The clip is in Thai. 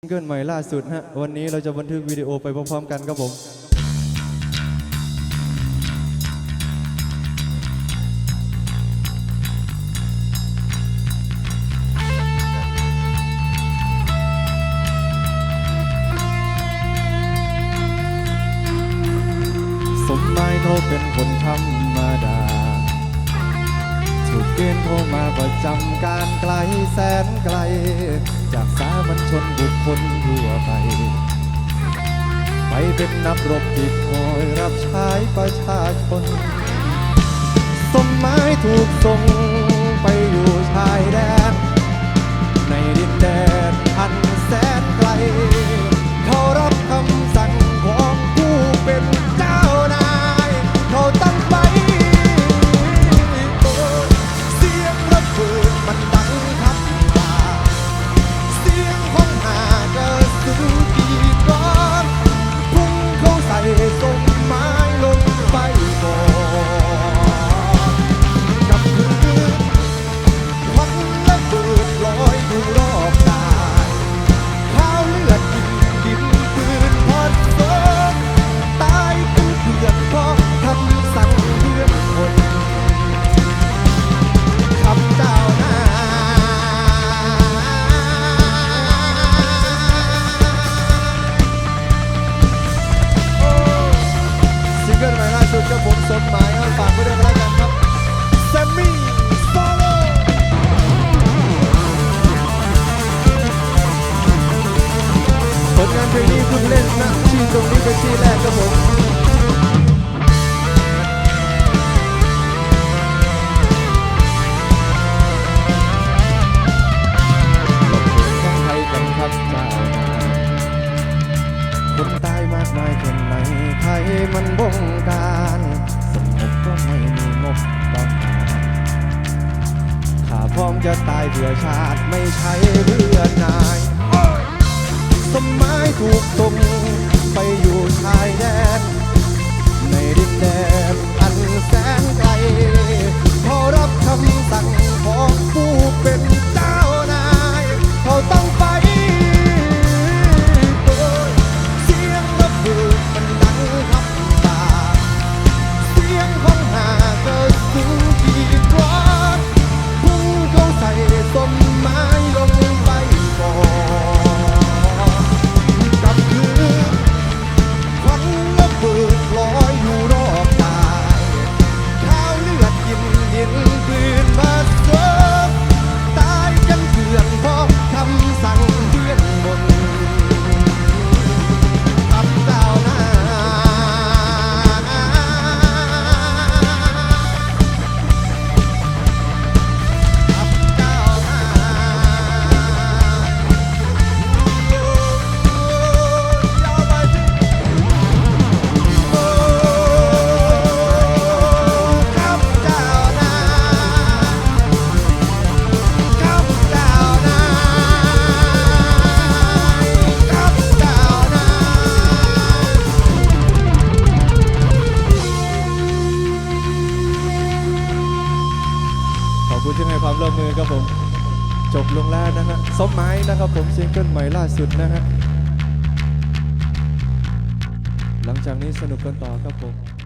ซิงเกิลใหม่ล่าสุดฮะวันนี้เราจะบันทึกวิดีโอไปพร้อมๆกันครับผมสมหมายเขาเป็นคนธรรมดาถูกเกณฑ์เข้ามาประจำการไกลแสนไกลจากสา มัญชนบุคคลทั่วไป ไปเป็นนักรบติดคอยรับใช้ประชาชนสมหมายถูกส่งไปอยู่ชายแดน ตรงนี้เป็นที่แรกครับผมเราเพลงของไทยกันครับจ้านาคนตายมากมายจนในไทยมันบงการสงบก็ไม่มีงบต้องการข้าพร้อมจะตายเพื่อชาติไม่ใช่เพื่อนายสมัยถูกส่ง คุณที่ให้ความร่วมมือครับผม จบลงแล้วนะฮะสมไม้นะครับผมซิงเกิลใหม่ล่าสุดนะฮะหลังจากนี้สนุกกันต่อครับผม